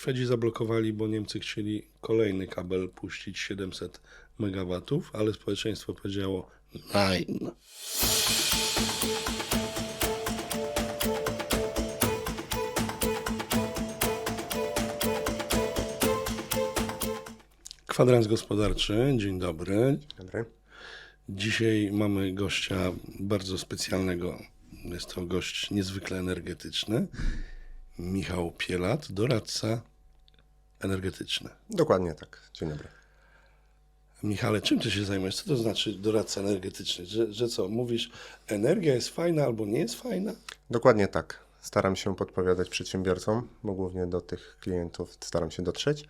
Szwedzi zablokowali, bo Niemcy chcieli kolejny kabel puścić 700 MW, ale społeczeństwo powiedziało nein. Kwadrans gospodarczy, dzień dobry. Dobry. Dzisiaj mamy gościa bardzo specjalnego. Jest to gość niezwykle energetyczny. Michał Pielat, doradca energetyczny. Dokładnie tak. Dzień dobry. Michale, czym ty się zajmujesz? Co to znaczy doradca energetyczny? Że, że co, mówisz, energia jest fajna albo nie jest fajna? Dokładnie tak. Staram się podpowiadać przedsiębiorcom, bo głównie do tych klientów staram się dotrzeć,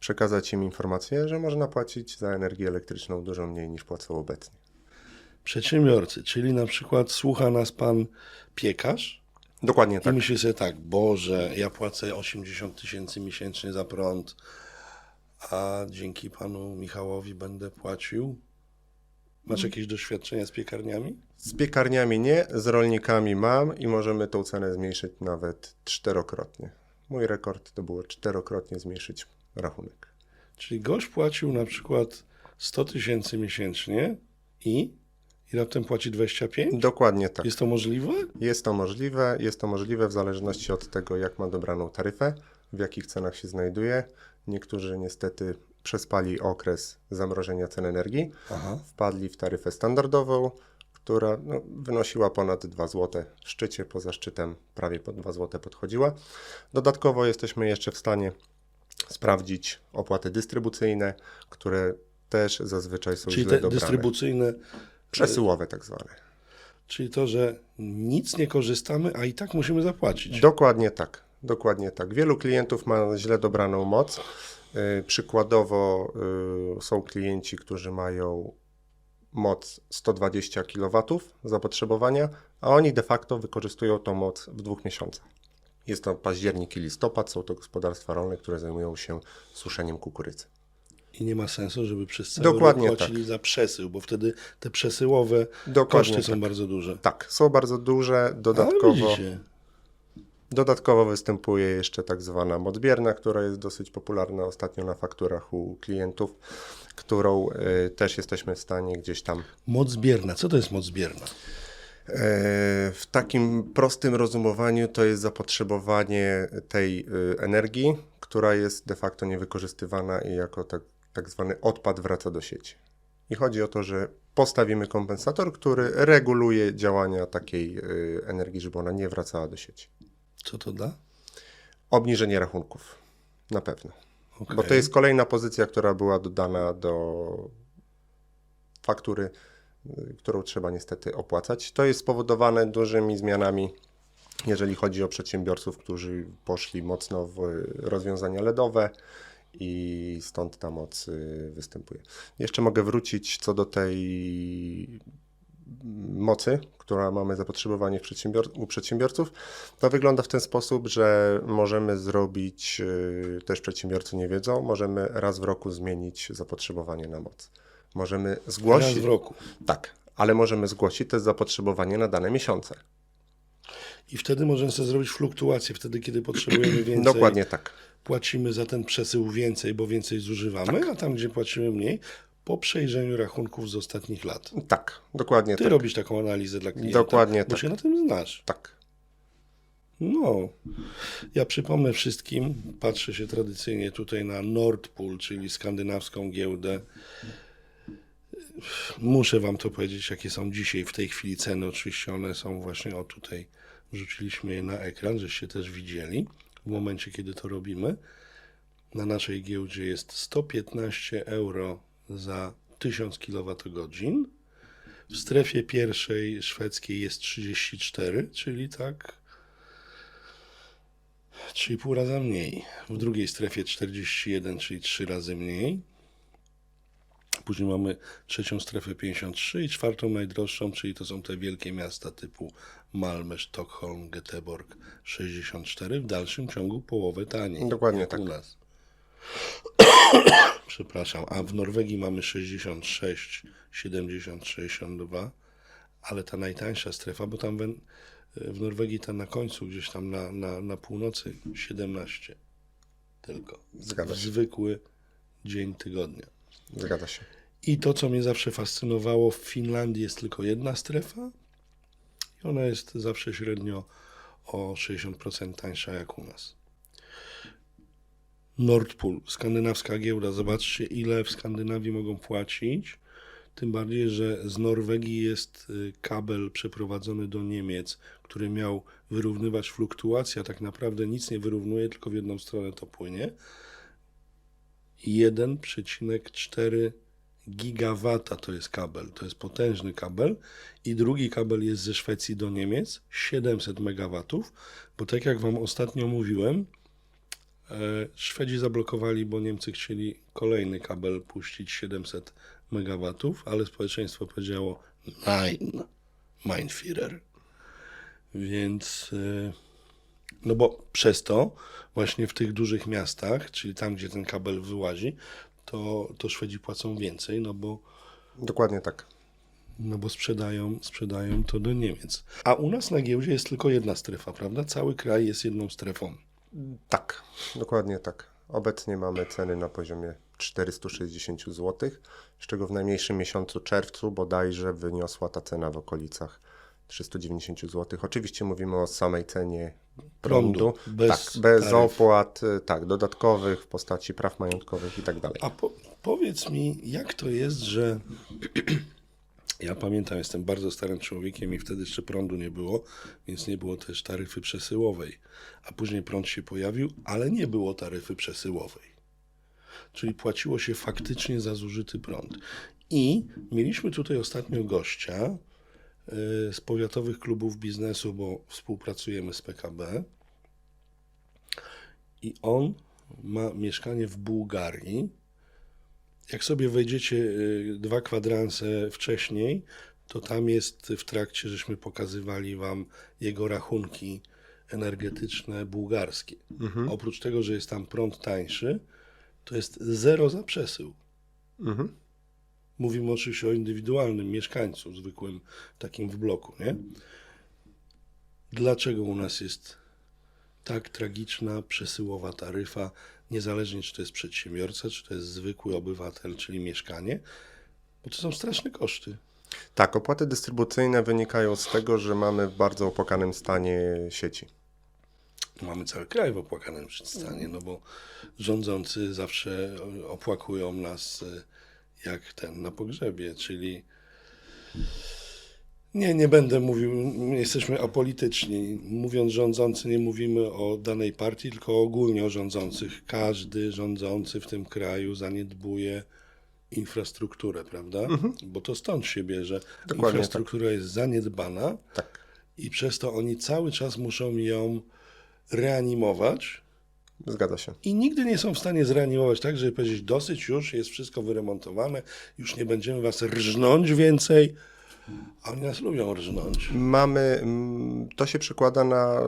przekazać im informację, że można płacić za energię elektryczną dużo mniej niż płacą obecnie. Przedsiębiorcy, czyli na przykład słucha nas pan piekarz Dokładnie i tak. myśli sobie tak, Boże, ja płacę 80 tysięcy miesięcznie za prąd, a dzięki panu Michałowi będę płacił. Masz jakieś doświadczenia z piekarniami? Z piekarniami nie, z rolnikami mam i możemy tą cenę zmniejszyć nawet czterokrotnie. Mój rekord to było czterokrotnie zmniejszyć rachunek. Czyli gość płacił na przykład 100 tysięcy miesięcznie i, i raptem płaci 25? Dokładnie tak. Jest to możliwe? Jest to możliwe, jest to możliwe w zależności od tego, jak ma dobraną taryfę, w jakich cenach się znajduje. Niektórzy niestety przespali okres zamrożenia cen energii, Aha. wpadli w taryfę standardową, która no, wynosiła ponad 2 zł. W szczycie, poza szczytem prawie po 2 zł podchodziła. Dodatkowo jesteśmy jeszcze w stanie sprawdzić opłaty dystrybucyjne, które też zazwyczaj są Czyli źle te dobrane. dystrybucyjne, Przesyłowe tak zwane. czyli to, że nic nie korzystamy, a i tak musimy zapłacić. Dokładnie tak. Dokładnie tak. Wielu klientów ma źle dobraną moc. Yy, Przykładowo yy, są klienci, którzy mają moc 120 kW zapotrzebowania, a oni de facto wykorzystują tą moc w dwóch miesiącach. Jest to październik i listopad, są to gospodarstwa rolne, które zajmują się suszeniem kukurydzy. I nie ma sensu, żeby przez cały Dokładnie rok płacili za przesył, bo wtedy te przesyłowe Dokładnie koszty są tak. bardzo duże. Tak, są bardzo duże, dodatkowo, dodatkowo występuje jeszcze tak zwana moc bierna, która jest dosyć popularna ostatnio na fakturach u klientów, którą y, też jesteśmy w stanie gdzieś tam moc bierna. Co to jest moc bierna? E, W takim prostym rozumowaniu to jest zapotrzebowanie tej y, energii, która jest de facto niewykorzystywana i jako tak, tak zwany odpad wraca do sieci. I chodzi o to, że postawimy kompensator, który reguluje działania takiej y, energii, żeby ona nie wracała do sieci. Co to da? Obniżenie rachunków, na pewno. Okej. Bo to jest kolejna pozycja, która była dodana do faktury, y, którą trzeba niestety opłacać. To jest spowodowane dużymi zmianami, jeżeli chodzi o przedsiębiorców, którzy poszli mocno w rozwiązania LEDowe i stąd ta moc y, występuje. Jeszcze mogę wrócić co do tej mocy, która mamy zapotrzebowanie przedsiębior- u przedsiębiorców, to wygląda w ten sposób, że możemy zrobić, yy, też przedsiębiorcy nie wiedzą, możemy raz w roku zmienić zapotrzebowanie na moc. Możemy Raz zgłosić. w roku. Tak, ale możemy zgłosić też zapotrzebowanie na dane miesiące. I wtedy możemy sobie zrobić fluktuację. Wtedy, kiedy potrzebujemy więcej, Dokładnie tak. płacimy za ten przesył więcej, bo więcej zużywamy, Tak. a tam, gdzie płacimy mniej, po przejrzeniu rachunków z ostatnich lat. Tak, dokładnie Ty tak. robisz taką analizę dla klienta, Dokładnie bo tak. się na tym znasz. Tak. No, ja przypomnę wszystkim, patrzę się tradycyjnie tutaj na Nordpool, czyli skandynawską giełdę. Muszę wam to powiedzieć, jakie są dzisiaj w tej chwili ceny. Oczywiście one są właśnie, o tutaj wrzuciliśmy je na ekran, żeście też widzieli w momencie, kiedy to robimy. Na naszej giełdzie jest 115 euro za 1000 kWh. W strefie pierwszej szwedzkiej jest 34, czyli tak 3,5 raza mniej. W drugiej strefie 41, czyli 3 razy mniej. Później mamy trzecią strefę 53 i czwartą najdroższą, czyli to są te wielkie miasta typu Malmö, Sztokholm, Göteborg 64. W dalszym ciągu połowę taniej. Dokładnie tak. U nas. Przepraszam, a w Norwegii mamy 66, 70, 62, ale ta najtańsza strefa, bo tam w, w Norwegii ta na końcu, gdzieś tam na, na, na północy 17. tylko. Zgadza się. Zwykły dzień tygodnia. Zgadza się. I to, co mnie zawsze fascynowało, w Finlandii jest tylko jedna strefa i ona jest zawsze średnio o 60% tańsza jak u nas. Nordpool, skandynawska giełda. Zobaczcie, ile w Skandynawii mogą płacić. Tym bardziej, że z Norwegii jest y, kabel przeprowadzony do Niemiec, który miał wyrównywać fluktuacje, a tak naprawdę nic nie wyrównuje, tylko w jedną stronę to płynie. 1,4 gigawata to jest kabel, to jest potężny kabel i drugi kabel jest ze Szwecji do Niemiec, 700 megawatów, bo tak jak wam ostatnio mówiłem, e, Szwedzi zablokowali, bo Niemcy chcieli kolejny kabel puścić 700 megawatów, ale społeczeństwo powiedziało nein, mein Führer. Więc e, no bo przez to właśnie w tych dużych miastach, czyli tam, gdzie ten kabel wyłazi, to, to Szwedzi płacą więcej, no bo, Dokładnie tak. no bo sprzedają, sprzedają to do Niemiec. A u nas na giełdzie jest tylko jedna strefa, prawda? Cały kraj jest jedną strefą. Tak, dokładnie tak. Obecnie mamy ceny na poziomie 460 zł, z czego w najmniejszym miesiącu czerwcu bodajże wyniosła ta cena w okolicach 390 zł. Oczywiście mówimy o samej cenie prądu, Prądu, bez tak, bez opłat, y, tak, dodatkowych w postaci praw majątkowych i tak dalej. A po, powiedz mi, jak to jest, że ja pamiętam, jestem bardzo starym człowiekiem i wtedy jeszcze prądu nie było, więc nie było też taryfy przesyłowej. A później prąd się pojawił, ale nie było taryfy przesyłowej. Czyli płaciło się faktycznie za zużyty prąd. I mieliśmy tutaj ostatnio gościa z powiatowych klubów biznesu, bo współpracujemy z PKB. I on ma mieszkanie w Bułgarii. Jak sobie wejdziecie y, dwa kwadranse wcześniej, to tam jest w trakcie, żeśmy pokazywali wam jego rachunki energetyczne bułgarskie. Oprócz tego, że jest tam prąd tańszy, to jest zero za przesył. Mhm. Mówimy oczywiście o indywidualnym mieszkańcu, zwykłym takim w bloku, nie? Dlaczego u nas jest tak tragiczna, przesyłowa taryfa, niezależnie czy to jest przedsiębiorca, czy to jest zwykły obywatel, czyli mieszkanie, bo to są straszne koszty. Tak, opłaty dystrybucyjne wynikają z tego, że mamy w bardzo opłakanym stanie sieci. Mamy cały kraj w opłakanym stanie, no bo rządzący zawsze opłakują nas y, jak ten na pogrzebie, czyli nie, nie będę mówił, my jesteśmy apolityczni. Mówiąc rządzący, nie mówimy o danej partii, tylko ogólnie o rządzących. Każdy rządzący w tym kraju zaniedbuje infrastrukturę, prawda? Bo to stąd się bierze. Dokładnie Infrastruktura jest zaniedbana Tak, i przez to oni cały czas muszą ją reanimować zgadza się. i nigdy nie są w stanie zreanimować tak, żeby powiedzieć dosyć już, jest wszystko wyremontowane, już nie będziemy was rżnąć więcej, a oni nas lubią rżnąć. Mamy, mm, to się przekłada na y,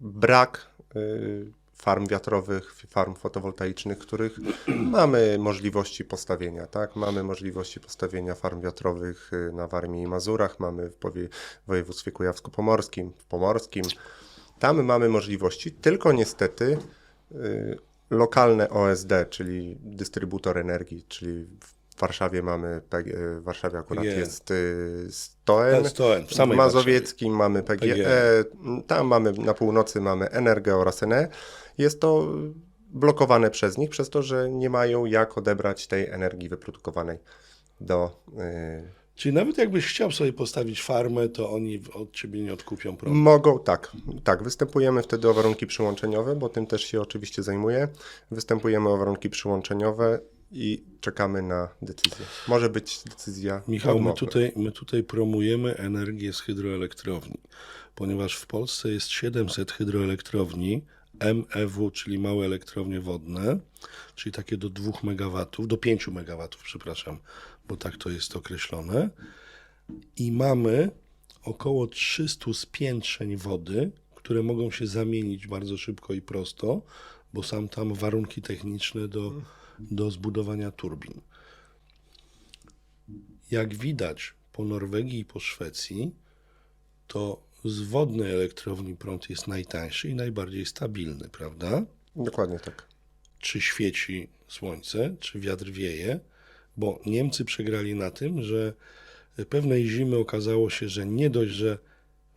brak y, farm wiatrowych, farm fotowoltaicznych, których mamy możliwości postawienia, tak? Mamy możliwości postawienia farm wiatrowych y, na Warmii i Mazurach, mamy w powie- województwie kujawsko-pomorskim, w Pomorskim. Tam mamy możliwości, tylko niestety y, lokalne OSD, czyli dystrybutor energii, czyli w Warszawie mamy, PG, w Warszawie akurat PGE. jest y, Stoen, Stoen, w Mazowieckim mamy PGE, PGE. tam mamy na północy mamy Energę oraz ENE. Jest to blokowane przez nich, przez to, że nie mają jak odebrać tej energii wyprodukowanej do... y, Czyli nawet jakbyś chciał sobie postawić farmę, to oni od ciebie nie odkupią prądu. Mogą, tak, tak. Występujemy wtedy o warunki przyłączeniowe, bo tym też się oczywiście zajmuję. Występujemy o warunki przyłączeniowe i czekamy na decyzję. Może być decyzja Michał, my tutaj, my tutaj promujemy energię z hydroelektrowni, ponieważ w Polsce jest 700 hydroelektrowni MEW, czyli małe elektrownie wodne, czyli takie do 2 MW, do 5 MW, przepraszam, bo tak to jest określone. I mamy około 300 spiętrzeń wody, które mogą się zamienić bardzo szybko i prosto, bo są tam warunki techniczne do, do zbudowania turbin. Jak widać po Norwegii i po Szwecji, to z wodnej elektrowni prąd jest najtańszy i najbardziej stabilny, prawda? Dokładnie tak. czy świeci słońce, czy wiatr wieje, bo Niemcy przegrali na tym, że pewnej zimy okazało się, że nie dość, że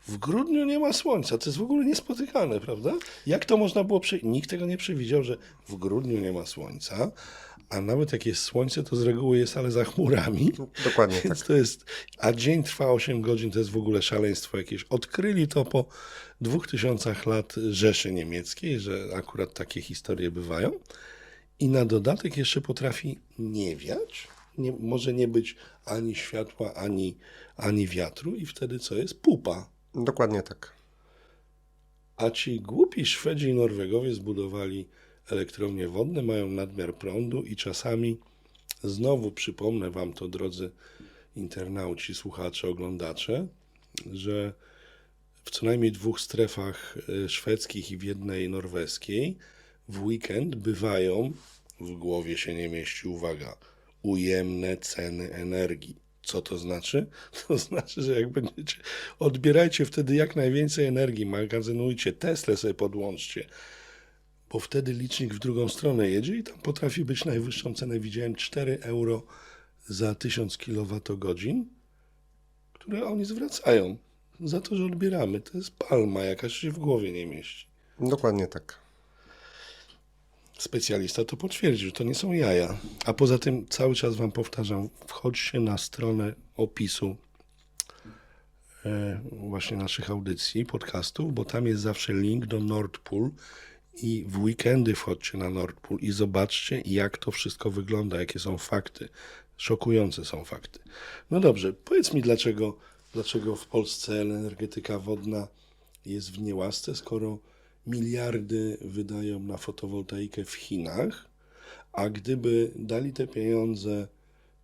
w grudniu nie ma słońca. To jest w ogóle niespotykane, prawda? Jak to można było prze... Nikt tego nie przewidział, że w grudniu nie ma słońca, a nawet jak jest słońce, to z reguły jest ale za chmurami. Dokładnie tak. Więc to jest, a dzień trwa 8 godzin, to jest w ogóle szaleństwo jakieś. Odkryli to po dwóch tysiącach lat Rzeszy Niemieckiej, że akurat takie historie bywają. I na dodatek jeszcze potrafi nie wiać, nie, może nie być ani światła, ani, ani wiatru i wtedy co jest? Pupa. Dokładnie tak. A ci głupi Szwedzi i Norwegowie zbudowali elektrownie wodne, mają nadmiar prądu i czasami, znowu przypomnę wam to, drodzy internauci, słuchacze, oglądacze, że w co najmniej dwóch strefach e, szwedzkich i w jednej norweskiej w weekend bywają, w głowie się nie mieści, uwaga, ujemne ceny energii. Co to znaczy? To znaczy, że jak będziecie, odbierajcie wtedy jak najwięcej energii, magazynujcie, Tesla sobie podłączcie, bo wtedy licznik w drugą stronę jedzie i tam potrafi być najwyższą cenę. Widziałem 4 euro za 1000 kWh, które oni zwracają za to, że odbieramy. To jest palma, jakaś się w głowie nie mieści. Dokładnie tak. Specjalista to potwierdził, to nie są jaja. A poza tym cały czas wam powtarzam, wchodźcie na stronę opisu e, właśnie naszych audycji, podcastów, bo tam jest zawsze link do Nordpool i w weekendy wchodźcie na Nordpool i zobaczcie, jak to wszystko wygląda, jakie są fakty. Szokujące są fakty. No dobrze, powiedz mi, dlaczego, dlaczego w Polsce energetyka wodna jest w niełasce, skoro miliardy wydają na fotowoltaikę w Chinach, a gdyby dali te pieniądze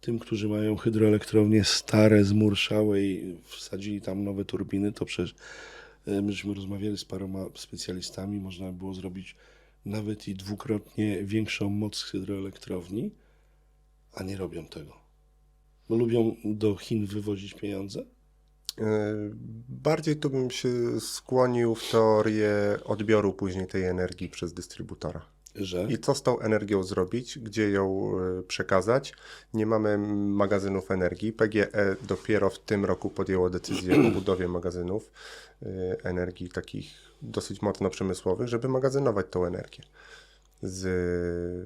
tym, którzy mają hydroelektrownie stare, zmurszałe i wsadzili tam nowe turbiny, to przecież e, myśmy rozmawiali z paroma specjalistami, można by było zrobić nawet i dwukrotnie większą moc hydroelektrowni, a nie robią tego. Bo lubią do Chin wywozić pieniądze? Yy, Bardziej tu bym się skłonił w teorię odbioru później tej energii przez dystrybutora. Że? I co z tą energią zrobić, gdzie ją y, przekazać? Nie mamy magazynów energii. PGE dopiero w tym roku podjęło decyzję o budowie magazynów y, energii takich dosyć mocno przemysłowych, żeby magazynować tą energię z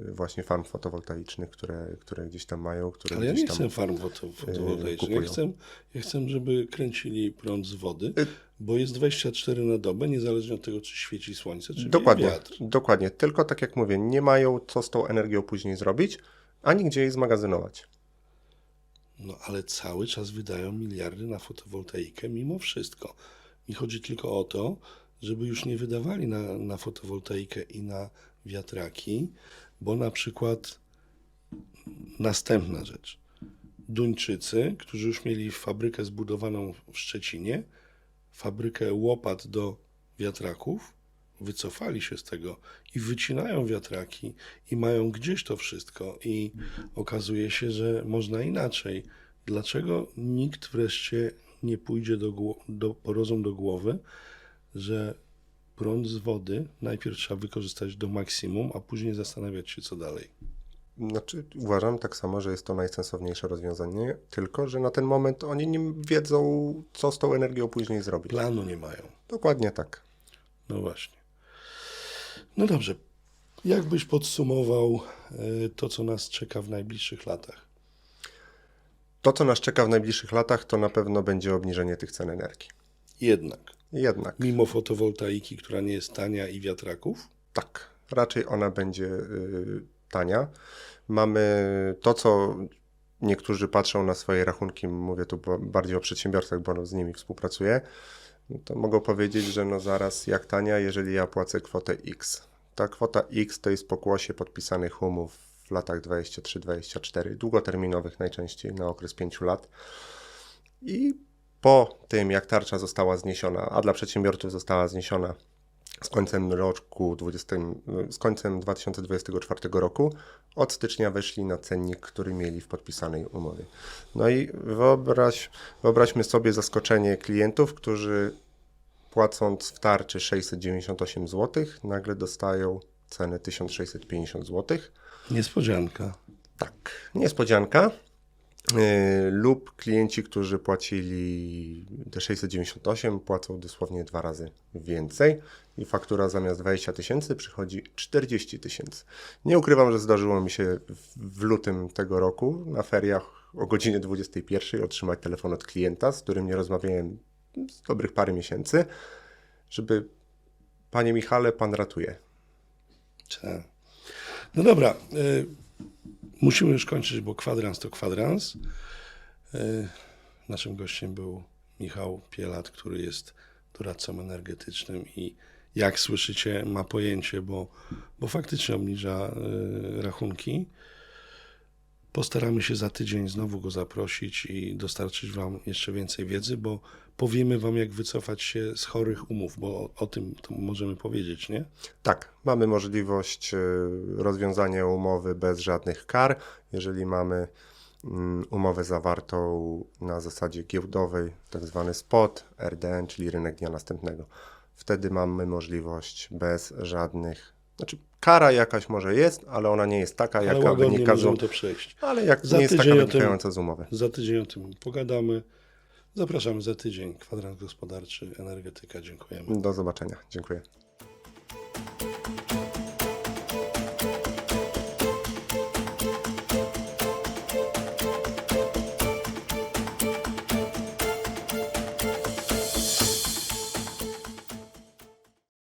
y, właśnie farm fotowoltaicznych, które, które gdzieś tam mają, które Ale ja gdzieś nie tam... chcę farm foto- fotowoltaicznych. Ja chcę, ja chcę, żeby kręcili prąd z wody, Y- bo jest 24 na dobę, niezależnie od tego, czy świeci słońce, czy Dokładnie, wiatr. dokładnie. Tylko tak jak mówię, nie mają co z tą energią później zrobić, ani gdzie jej zmagazynować. No ale cały czas wydają miliardy na fotowoltaikę mimo wszystko. Mi chodzi tylko o to, żeby już nie wydawali na, na fotowoltaikę i na wiatraki, bo na przykład następna rzecz. Duńczycy, którzy już mieli fabrykę zbudowaną w Szczecinie, fabrykę łopat do wiatraków, wycofali się z tego i wycinają wiatraki i mają gdzieś to wszystko i okazuje się, że można inaczej. Dlaczego nikt wreszcie nie pójdzie do, do, do głowy, że prąd z wody najpierw trzeba wykorzystać do maksimum, a później zastanawiać się, co dalej. Znaczy, uważam tak samo, że jest to najsensowniejsze rozwiązanie, tylko że na ten moment oni nie wiedzą, co z tą energią później zrobić. Planu nie mają. Dokładnie tak. No właśnie. No dobrze. Jak byś podsumował e, to, co nas czeka w najbliższych latach? To, co nas czeka w najbliższych latach, to na pewno będzie obniżenie tych cen energii. Jednak, Jednak, mimo fotowoltaiki, która nie jest tania i wiatraków, tak, raczej ona będzie y, tania. Mamy to, co niektórzy patrzą na swoje rachunki, mówię tu ba- bardziej o przedsiębiorcach, bo z nimi współpracuję, to mogą powiedzieć, że no zaraz jak tania, jeżeli ja płacę kwotę X. Ta kwota X to jest pokłosie podpisanych umów w latach 23-24, długoterminowych najczęściej na okres 5 lat. I po tym, jak tarcza została zniesiona, a dla przedsiębiorców została zniesiona z końcem roku 20, z końcem 2024 roku, od stycznia weszli na cennik, który mieli w podpisanej umowie. No i wyobraź, wyobraźmy sobie zaskoczenie klientów, którzy płacąc w tarczy 698 zł, nagle dostają ceny 1650 zł. Niespodzianka. Tak, niespodzianka. Yy, lub klienci, którzy płacili te 698, płacą dosłownie dwa razy więcej i faktura zamiast 20 tysięcy przychodzi 40 tysięcy. Nie ukrywam, że zdarzyło mi się w, lutym tego roku na feriach o godzinie 21 otrzymać telefon od klienta, z którym nie rozmawiałem z dobrych parę miesięcy, żeby Panie Michale, Pan ratuje. Tak. No dobra, y, musimy już kończyć, bo kwadrans to kwadrans. Y, naszym gościem był Michał Pielat, który jest doradcą energetycznym i jak słyszycie ma pojęcie, bo, bo faktycznie obniża y, rachunki. Postaramy się za tydzień znowu go zaprosić i dostarczyć Wam jeszcze więcej wiedzy, bo powiemy Wam, jak wycofać się z chorych umów, bo o, o tym możemy powiedzieć, nie? Tak, mamy możliwość y, rozwiązania umowy bez żadnych kar. Jeżeli mamy umowę zawartą na zasadzie giełdowej, tak zwany spot, RDN, czyli rynek dnia następnego, wtedy mamy możliwość bez żadnych. Znaczy, kara jakaś może jest, ale ona nie jest taka, Ale jaka wynika z, to przejść. ale jak Za nie jest taka o tym- wynikająca z umowy. Za tydzień o tym pogadamy. Zapraszamy za tydzień. Kwadrans gospodarczy, energetyka. Dziękujemy. Do zobaczenia. Dziękuję.